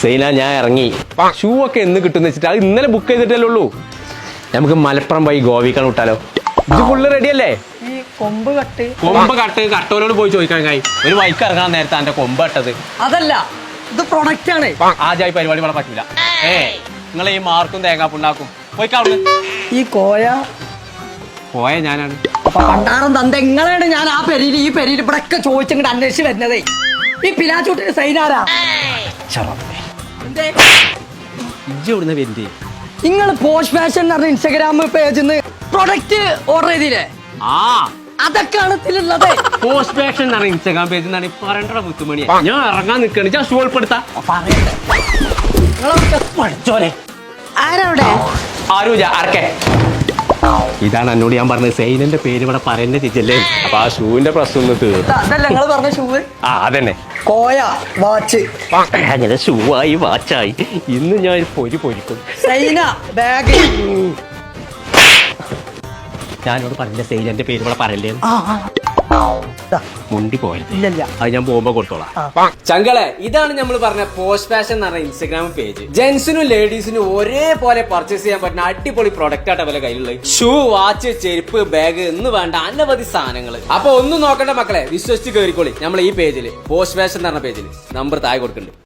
സൈന ഞാൻ ഇറങ്ങി. ഷൂ ഒക്കെ എന്ന് കിട്ടും വെച്ചിട്ട് അത് ഇന്നലെ ബുക്ക് ചെയ്തിട്ടല്ലേ ഉള്ളൂ. നമുക്ക് മലപ്പുറം പോയി ഗോവിക്കാൻ വിട്ടാലോ. ഇത് ഫുള്ള് റെഡിയല്ലേ ഈ കൊമ്പ് കട്ട്. കൊമ്പ് കട്ട് കട്ടോലോട് പോയി ചോദിക്കാൻ കായി. ഒരു വൈക്ക് ഇറങ്ങാൻ നേരത്തെ എന്റെ കൊമ്പ് കട്ടത്. അതല്ല ഇത് പ്രൊഡക്റ്റ് ആണ്. ആദ്യമായി പരിപാടി ഇവിടെ പറ്റില്ല ഏ. നിങ്ങൾ ഈ മാർക്കും തേങ്ങാപ്പുണ്ടാക്കും പോയിക്കാവുന്നു ഈ കോയ. കോയ ഞാനാണ്. അപ്പൊ പണ്ടാരം തന്ത എങ്ങനെയാണ് ഞാൻ ആ പെരിയിൽ ഈ പെരിയിൽ ഇവിടെ ഒക്കെ ചോദിച്ചിങ്ങോട്ട് അന്വേഷിച്ച് വരുന്നതേ. ഈ പിലാച്ചൂട്ടിന് സൈനാരാ? ഇജ്ജ് ഇവിടുന്ന് വരുന്നേ? നിങ്ങൾ പോസ്റ്റ് ഫാഷൻ എന്ന് പറഞ്ഞ ഇൻസ്റ്റാഗ്രാം പേജിൽ നിന്ന് പ്രൊഡക്റ്റ് ഓർഡർ ചെയ്തില്ലേ? ആ. അതൊക്കെയാണ് ഇതിലുള്ളത്. പോസ്റ്റ് ഫാഷൻ എന്നാണ് ഇൻസ്റ്റാഗ്രാം പേജിൽ നിന്നാണ് പറയണ്ട മുത്തുമണിയാ. ഞാൻ ഇറങ്ങാൻ നിൽക്കണ ഞാൻ ഷൂ ഉൾപ്പെടുത്താ നിങ്ങളൊക്കെ പഠിച്ചോലെ ആരവിടെ? ആരൂജ ആർക്കേ ഇതാണ് എന്നോട് ഞാൻ പറഞ്ഞത്. സൈനന്റെ പേര് ഇവിടെ പറയുന്ന ചേച്ചല്ലേ അപ്പൊ ആ ഷൂവിന്റെ പ്രശ്നം ഒന്ന് തീർത്തു. അതല്ല നിങ്ങൾ പറഞ്ഞ ഷൂവ്? ആ അതന്നെ. കോയ വാച്ച്. അങ്ങനെ ഷൂവായി വാച്ചായി. ഇന്ന് ഞാൻ ഒരു പൊരി പൊരിക്കും. സൈന ബാഗ്. ഞാനോട് പറഞ്ഞ സൈനന്റെ പേര് ഇവിടെ പറയല്ലേ മുണ്ടി പോയത് ഇല്ലല്ല അത് ഞാൻ പോകുമ്പോ കൊടുത്തോളാം. ചങ്കളെ ഇതാണ് നമ്മൾ പറഞ്ഞ പോസ്റ്റ് ഫാഷൻ എന്ന് പറഞ്ഞ ഇൻസ്റ്റാഗ്രാം പേജ് ജെന്റ്സിനും ലേഡീസിനും ഒരേപോലെ പർച്ചേസ് ചെയ്യാൻ പറ്റുന്ന അടിപൊളി പ്രൊഡക്റ്റ് ആയിട്ട് അവരെ കയ്യിലുള്ളത്. ഷൂ വാച്ച് ചെരുപ്പ് ബാഗ് എന്ന് വേണ്ട അനവധി സാധനങ്ങൾ. അപ്പൊ ഒന്നും നോക്കണ്ട മക്കളെ വിശ്വസിച്ച് കയറിക്കോളി നമ്മൾ ഈ പേജിൽ പോസ്റ്റ് ഫാഷൻ എന്ന് പറഞ്ഞ പേജിൽ നമ്പർ താഴെ കൊടുക്കുന്നുണ്ട്.